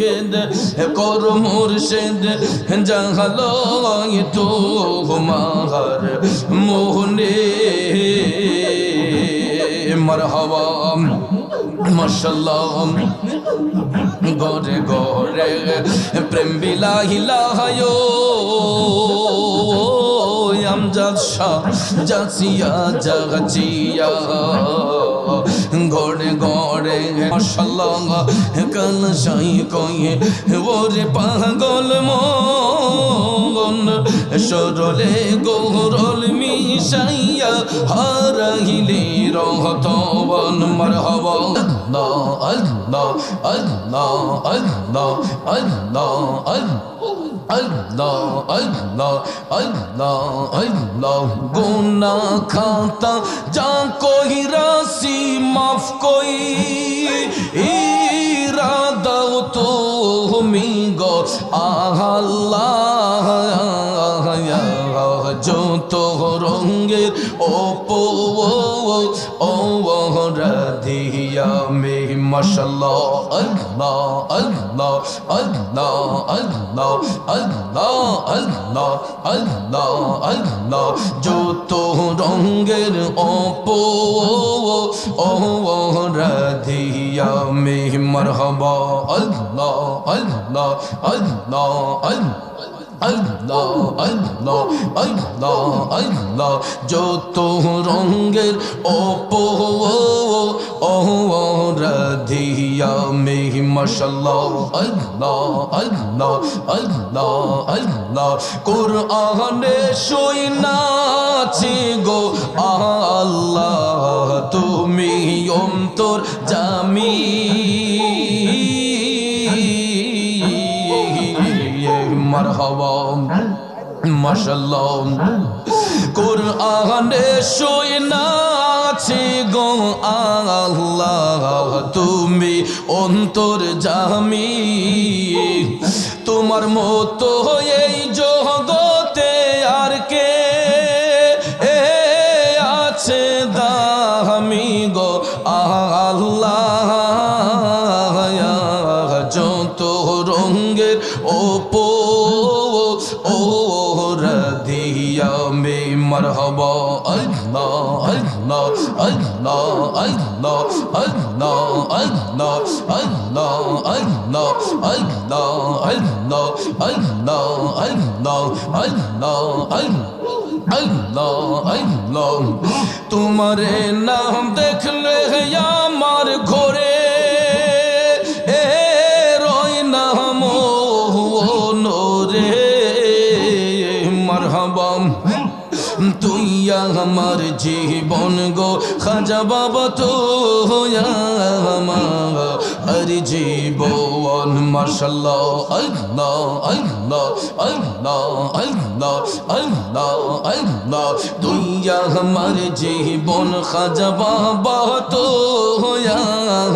মুরিদ কর মুর্শিদ জাহালো তো মার মোহনে মরহবা মাশাল্লাহ গরে গরে প্রেম বিলাহিলাহায়ো আমজাদ শাহ জাসিয়া জাগচিয়া গড়ে গড়ে মাশাল্লাহ কাল সাই কয়ে, ওরে পাগল মন। সরলে গৌরল মিশাইয়া হারাইলে রহতবন। মারহাবা, আল্লাহ আল্লাহ আল্লাহ আল্লাহ আল্লাহ আল্লাহ। اللہ اللہ اللہ اللہ کھاتا جا کوئی راسی معاف کوئی ارادہ تو ہمیں گو آہ اللہ، جو تو رنگے او پو، او وہ ردیا মশাল্লাহ আল্লাহ আল্লাহ আল্লাহ আল্লাহ আল্লাহ আল্লাহ আল্লাহ আল্লাহ। যত রঙ্গের ওপো ও রাধিয়া মে মরহবা আল্লাহ আল্লাহ আল্লাহ আল্লাহ। আল্লাহ আল্লাহ আল্লাহ আল্লাহ, যত রঙ্গের ওপো রাধিয়া মে মশাল্লাহ আল্লাহ আল্লাহ আল্লাহ আল্লাহ, কোরআনে শুই নাছি গো আল্লাহ তুমি গো তুমি অন্তর জামি। তোমার মতো এই জগতে আর কে এ আছে দামি গো আল্লাহ। যত রঙ্গের ওপো মরহবা আল্লাহ আল্লাহ আল্লাহ আল্লাহ আল্লাহ আল্লাহ আল্লাহ আল্লাহ আল্লাহ আল্লাহ আল্লাহ আল্লাহ আল্লাহ আল্লাহ আল্লাহ তোমারে নাম দেখলে আমার ঘরে বাবা তো আমার হর জীবন মাশাল্লাহ আল্লাহ আল্লাহ আল্লাহ আল্লাহ আল্লাহ আল্লাহ তুই আমার জীবন খাজা বাবা তো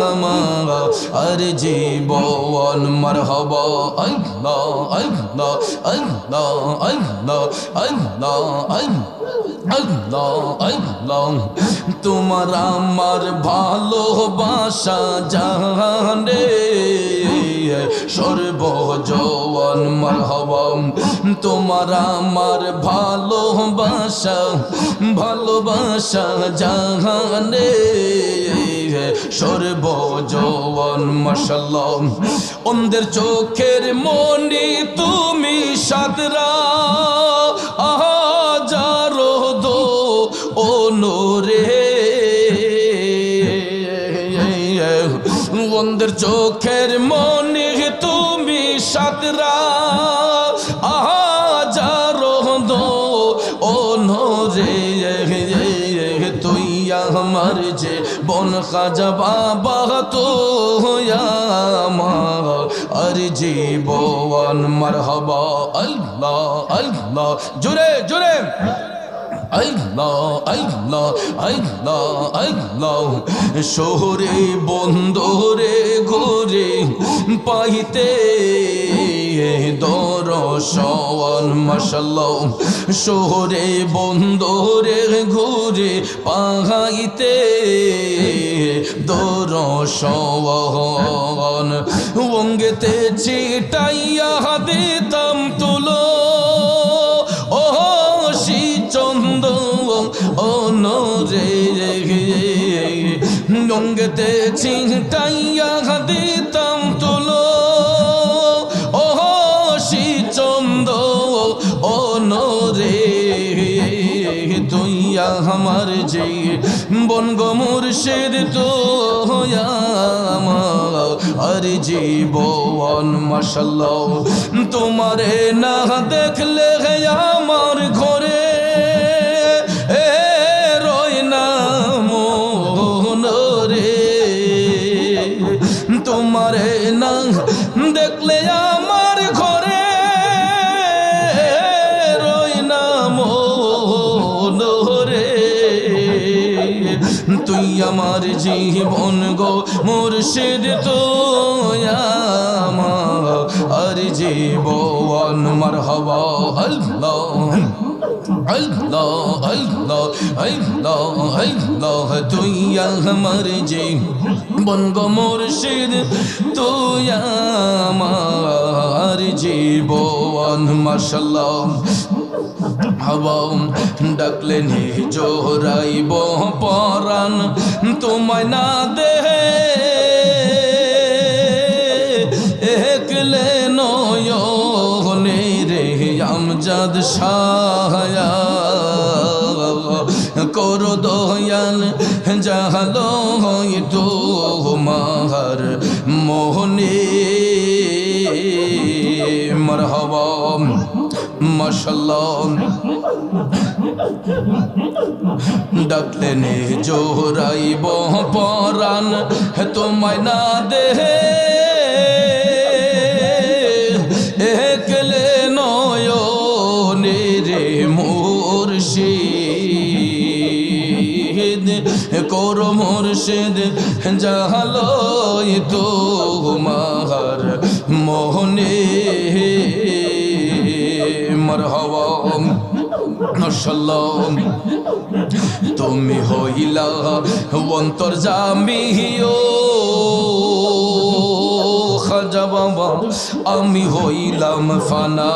আমার হর জীবন মারহাবা আল্লাহ আল্লাহ আল্লাহ আল্লাহ আল্লাহ আল্লাহ আল্লাহ তোমার আমার ভালোবাসা জানে। সর্বজওয়ান মারহাবাম, তোমার আমার ভালোবাসা ভালোবাসা জাহানে সর্বজওয়ান মাশাল্লাহ অন্ধের চোখের মনি তুমি সাদরা আহাজারো বন্ধের চোখের মনে তুমি সাতরা। আমার যে বন খাজা বাবা তো আর জীবন মারহাবা। আল্লাহ আল্লাহ, জোরে জোরে। আল্লাহ আল্লাহ আল্লাহ আল্লাহ। শহরে, বন্দরে, ঘরে পাইতে দরশন মশাল্লাহ শহরে, বন্দরে, ঘুরে পাহাইতে দরশন অঙ্গেতে চিটাইয়া দিতাম তুলো অঙ্গেতে চিটাইয়া দিতাম তুলো। ও শ্রী চন্দ অনরে তুই আমার যে বন গমুর্শের তো আর জীবন, মশাল্লাহ, তোমারে না দেখলে আমার ঘরে আমার জীবন গো, মুর্শিদ তো আর জীবন, মারহাবা আল্লাহ আল্লাহ আল্লাহ জীবন গো, মুর্শিদ তুই আমার। জীবন, মাশাল্লাহ হাওয়াও ডাকলে নে জোহরাইব পরাণ, তোমায় না দেহে। একলে নয়নে রে, আমজাদ সাহায়া করো দয়াল জাহালো হয়তো মাহার মোহনে। মরহবা। মাশাল্লাহ ডাকলে নে জোহরাইব পরাণ তোমায় না দেহে। একলে নয়নে রে মুর্শিদ, কর তো মোহনে। তুমি হইলা অন্তর জামিও। খাজা আমি হইলাম ফানা।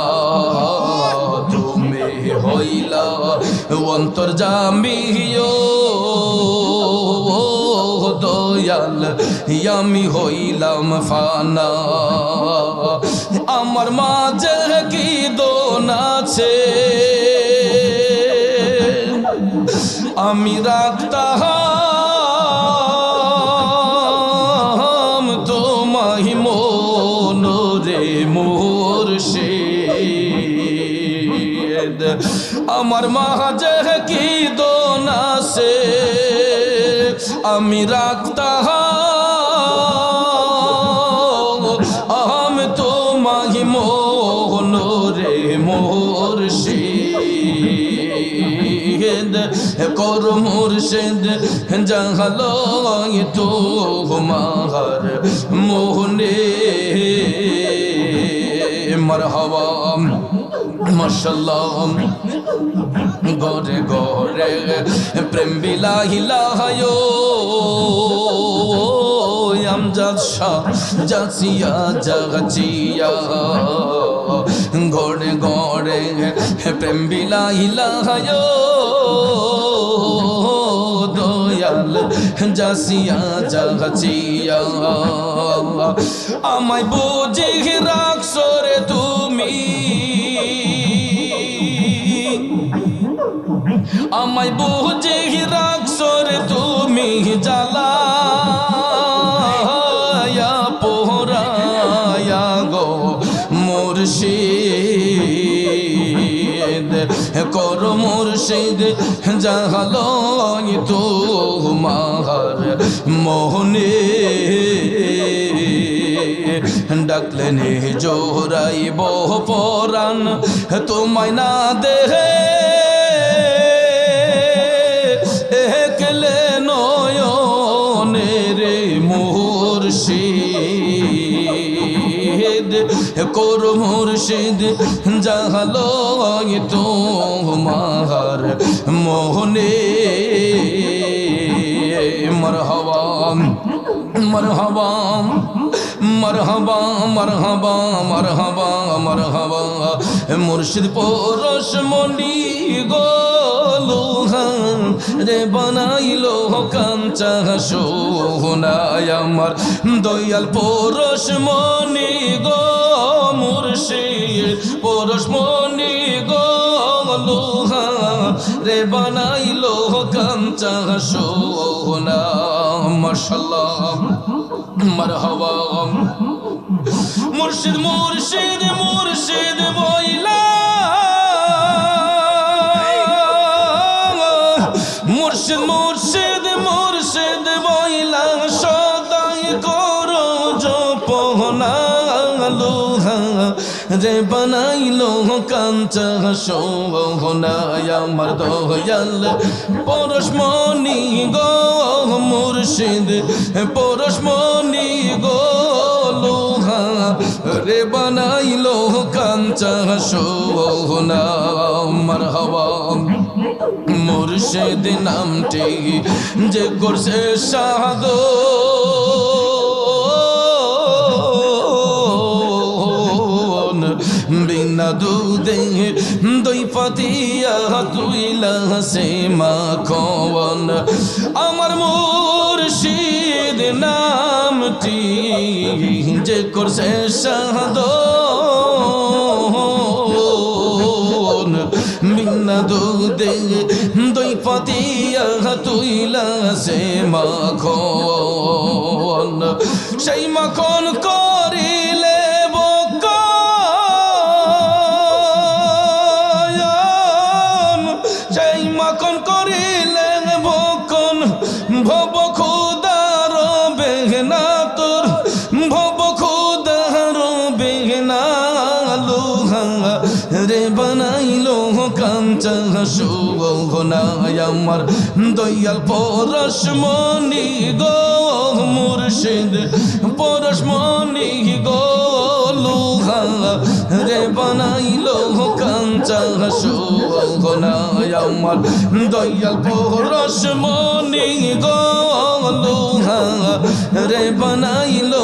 তুমি হইলা অন্তর জামিও। দয়াল, আমি হইলাম ফানা। আমার মাঝে কি দোন আছে? আমি রাখতাম তোমাহি মন রে মোর আমার মাঝে কি দোন আছে? আমি রাখতাম আম তোমাহি মোহন রে মোর কর মুর্শিদ জাহালো তো মোহনে। মরহবা, মাশাল্লাহ। গরে গরে প্রেম বিলাহিলাহায়ো আমজাদ শাহ জাসিয়া জাগচিয়া গড়ে গড়ে প্রেম বিলাহিলাহায়ো দয়াল জাসিয়া জাগচিয়া আমায় বুঝে রাখছো রে তুমি। আমায় বুঝে রাখছো রে তুমি জ্বালা জাহালো তো মাহার মোহনে ডাকলেন জোরাইব পরাণ তোমায় না দেহে। একলে নয়নে রে মুর্শিদ, কর মুর্শিদ জাহালো তোমার। মোহনে মরহবা মরহবা মরহবা মরহবা মরহবা মরহবা। মুর্শিদ পরশ মনি গোলুহা রে বানাইলো কাঞ্চা সোহনায় আমার। দয়াল পরশ মনি গো মুর্শিদ পরশ মনি রে বানাইলো কাঞ্চা সোনা মাশাল্লাহ মুর্শিদ মুর্শিদ মুর্শিদ আমার দয়াল পরশমণি গো, মুর্শিদ, পরশমণি গো, লোহা রে বানাইলো কাঞ্চা সোহনা মারহাবা মুর্শিদ নামটি যে করছে সাদ বিনা দুধে, দই পাতিয়া তুইলা সে মাখন। আমার মুর্শিদ নামটি যে করছে সাধন। বিনা দুধে, দই পাতিয়া সে মাখন। সেই মাখন করিলে দয়াল পরশমণি গো মুর্শিদ পরশমণি গো লুহা রে বানাইলো কাঞ্চা সুগনায় আমার। দয়াল পরশমণি গো লুহা রে বানাইলো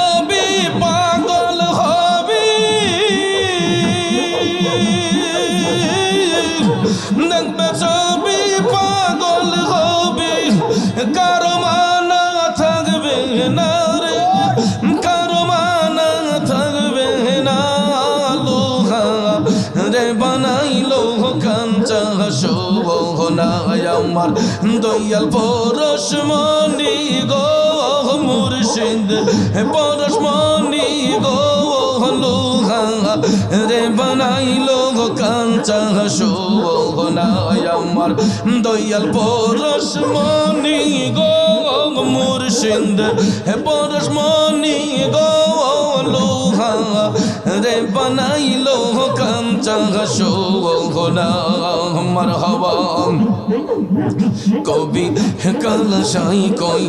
শোভনায় আমার দয়াল পরশমণি গো মুর্শিদ। পরশমণি গো লোহা রে বানাইলো কাঞ্চা শোভনায় আমার দয়াল পরশমণি গো মুর্শিদ। পরশমণি গো লোহা রে বানাইলো শোভনা মারহাবা। কবি কালসাই কই?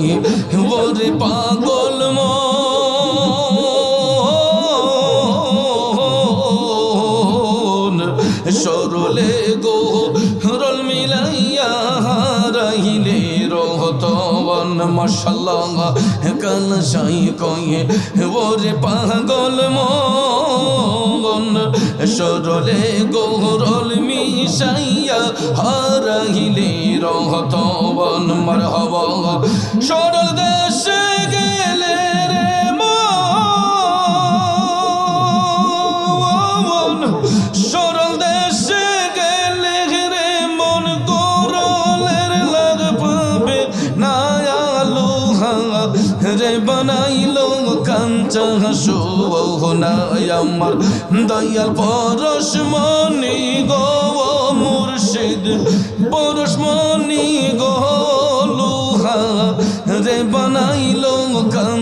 ওরে পাগল মন সরলে গো রহতবন কান সাই কয়ে, ওরে পাগল মন, সরলে গৌরল মিশাইয়া হারাইলে রহতবন হব সরল দেশে আমার দয়াল পরশ মনি গো মুর্শিদ পরশ মনি গো লুহা রে বানাইলো কান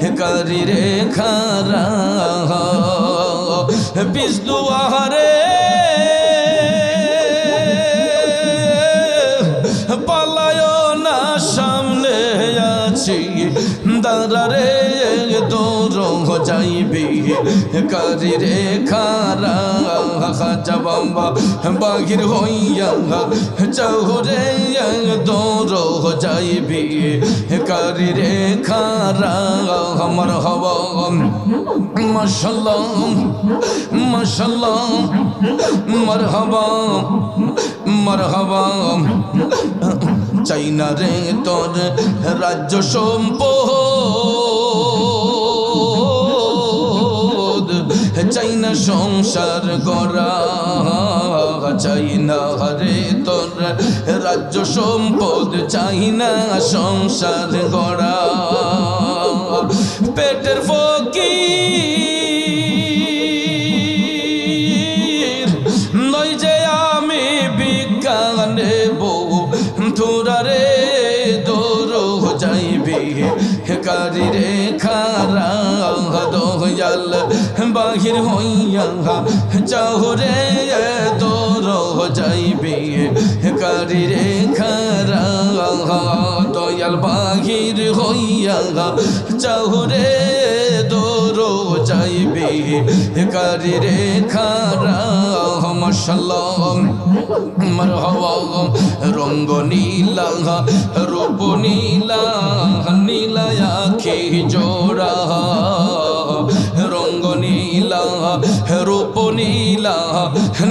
কারি রে খারা। বিষ্ণু আহারে। পালায় না, সামনে আছি। দাঁড়ারে তোর যাইবি। কারি রে খারা। খাজা বাম্বা বাহির হইয়া চৌরে তোর যাইবি, কারি রে খারা আমার হবা। মাশাল্লাহ মাশাল্লাহ, মারহাবা মারহাবা। চাই না রে তোর রাজ্য সম্পদ। চাই না সংসার গড়া, চাই না হরে তোর রাজ্য সম্পদ, চাই না সংসার গড়া। পেটের ফকির কারি রে খারা দয়াল বাহির হইয়া চাহরে তোর যাইবি। কারি রে খারা দয়াল বাহির হইয়া চাহরে যাইবি। কারি রে খারা, মশাল্লাহ, মরহবা রঙ্গ নীলা রূপ নীলা নীলা আখি জোড়া রঙ্গ নীলা রূপ নীলা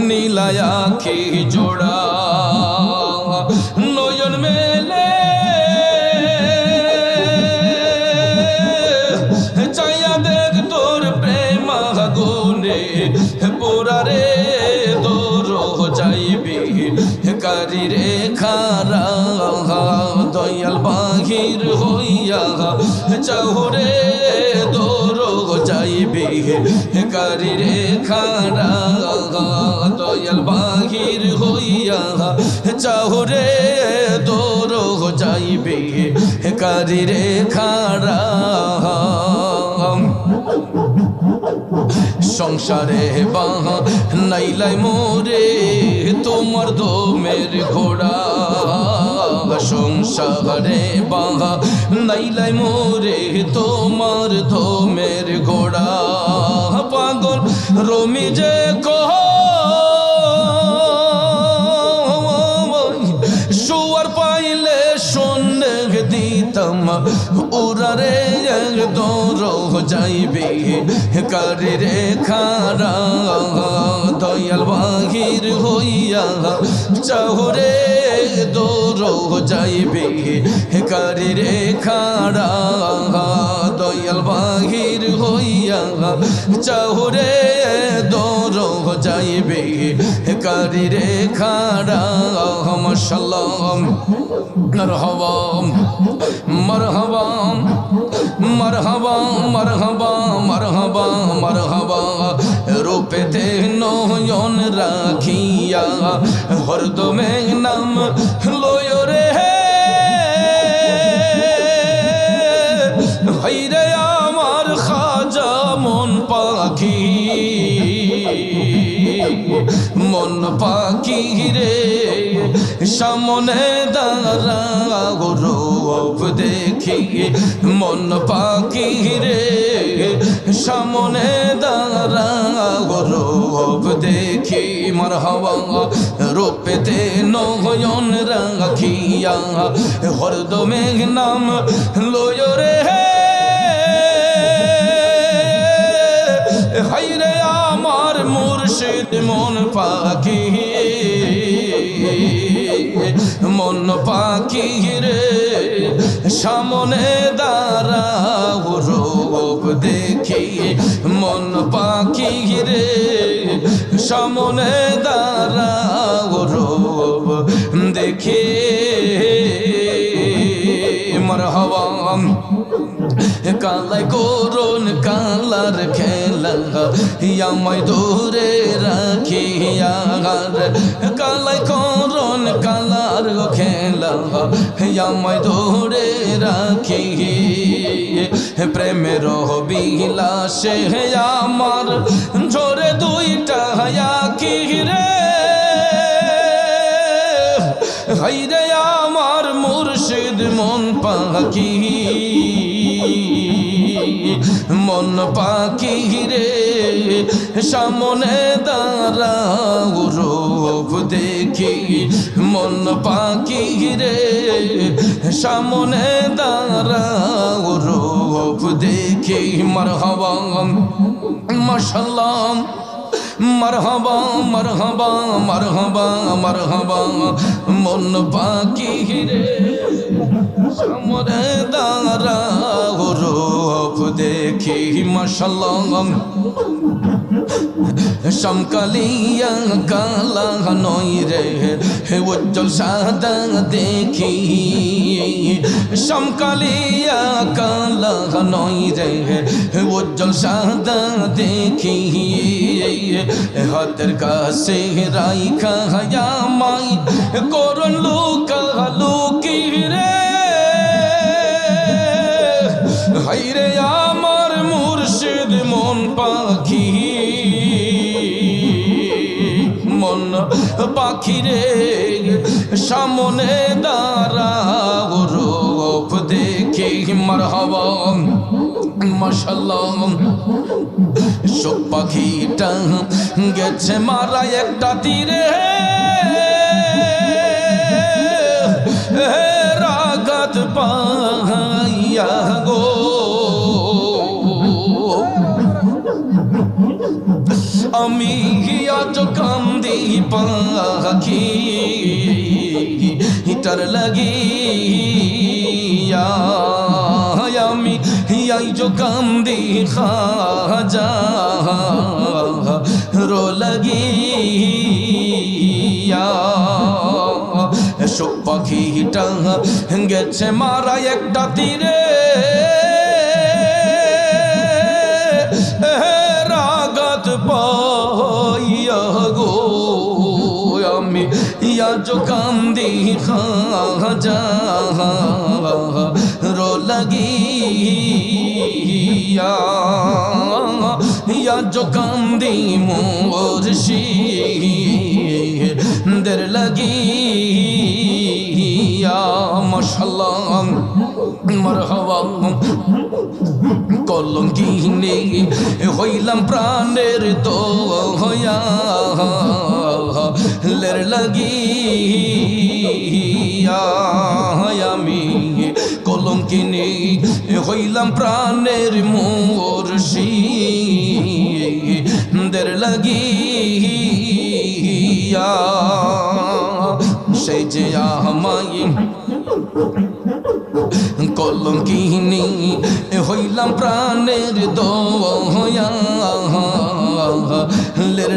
নীলা আখি জোড়া। পুরারে তোর যাইবি কারি রে খারা, দয়াল বাহির হইয়া চাহুরে তোর যাইবি কারি রে খারা, দয়াল বাহির হইয়া চাহুরে তোর যাইবি কারি রে খারা। সংসারে বাহা নাইলাই মোরে, তোমার দোমের ঘোড়া। সংসারে বাহা নাইলাই মোরে, তোমার দোমের ঘোড়া। পাগল রমি যে কহ দিতাম উরারে দর যাইবে। কারি রে খারা, দয়াল বাহির হইয়া চাহরে দর যাইবে। কারি রে খারা দয়াল বাহির হইয়া চাহরে দৌড় যাইবে। কারি রে খারা মশাল্লাহ। মরহবা মরহবা মরহবা মরহবা মরহবা মরহবা। রূপেতে নয়ন রাখিয়া হরদমে নাম পাখি রে সামনে দাঁড়া রূপ দেখি। মন পাখি রে সামনে দাঁড়া রূপ দেখি। মার হওয়া রূপেতে নয়ন রাখিয়া হরদমে নাম লয় রে। হাইরে আমার মুর্শিদ মন পাখি রে সামনে দাঁড়াও রূপ দেখি মন পাখি রে সামনে দাঁড়াও রূপ দেখি মরহবা কালাই করুন কালার খেলা আমায় দূরে রাখিয়া কালাই করুন কালার খেলা আমায় দূরে রাখি প্রেমের বিলাসে আমার ঝরে দুইটা কি রে। হাইরে আমার মুর্শিদ মন পাখি। মন পাখি রে, সামনে দাঁড়াও, রূপ দেখি। মন পাখি রে, সামনে দাঁড়াও, রূপ দেখি। মারহাবা মাশাল্লাহ মারহাবা মারহাবা মারহাবা মারহাবা। মন পাখি রে, সামনে দাঁড়া রূপ দেখি, মাশাল্লাহ। সমকালিয়া কালা নই রে উজ্জ্বল সাদা দেখি। সমকালিয়া কালা নই রে উজ্জ্বল সাদা দেখি। হাতের কাছে রাইখা মাই করুন লুকা লুকি রে হাইরে আমার মুর্শিদ মন পাখি মন পাখি রে। সামনে দাঁড়াও, রূপ দেখে, মারহাবা, মাশাল্লাহ। সব পাখিটা গেছে মারা একটা তীরে। রাগাত পাইয়া গো। আমি আজ কান্দি পাখি হিটার লাগিয়া আইজ কান্দি খাজা রো লাগিয়া শোক পাখিটা গেছে মারা একটা তীরে রাগাত পাইয়া গো আমি আজ কান্দি খাজা রো লাগিয়া আজ কান্দি মোরশি দের লাগিয়া মশাল্লাহ মরহবা কলঙ্কিনে হইলাম প্রাণের তো হইয়া লের লাগিয়া হইলাম প্রাণের মোরশি দের লাগিয়া। সেই যে আমায় কলঙ্কিনি হইলাম প্রাণের দয়া লের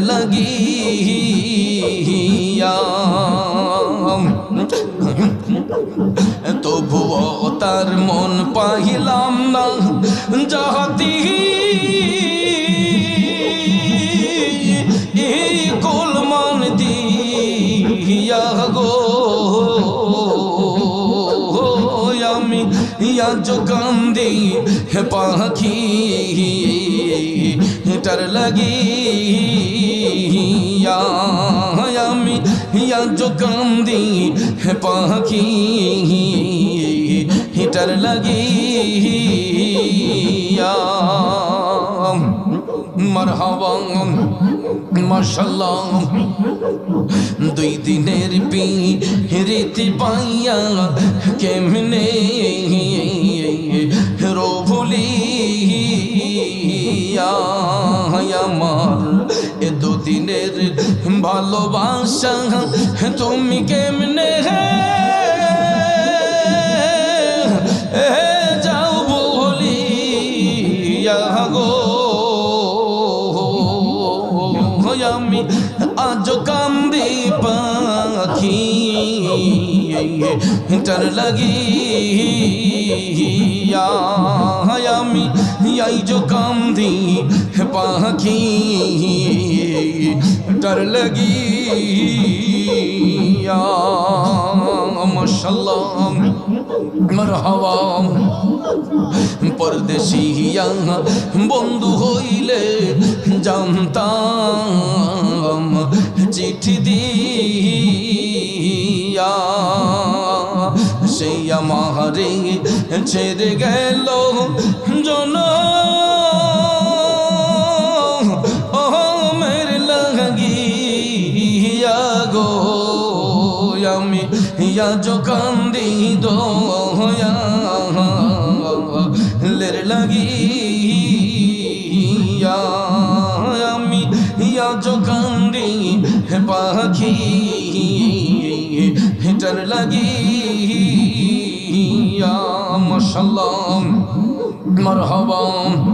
তবুও তার মন পাহিলাম না যাহাতি কুলমান দিয়া গো। আমি ইয়া কান্দি হে পাখি হেটার লাগি। আমি ইয়া কান্দি হে পাখি। হেটার লাগি মারহাবা মাশাল্লাহ দুই দিনের পি রীতি পাইয়া কেমনে রো ভুলি আমার এ দুদিনের ভালোবাসা তুমি কেমনে আমি আজ কান্দি পাখি. پکي লাগি আমি আই যো কান্দি পাখি. کي লাগি لڳي মারহাবা পরদেশিয়া বন্ধু হইলে জানতাম চিঠি দিয়া সেই আমারে ছেড়ে গেল জন আমি ইয়া জোকান্দি দয়া লের লাগি আমি ইয়া জোকান্দি পাখি হিটার লাগি মশাল মশাল্লাম মরহবাম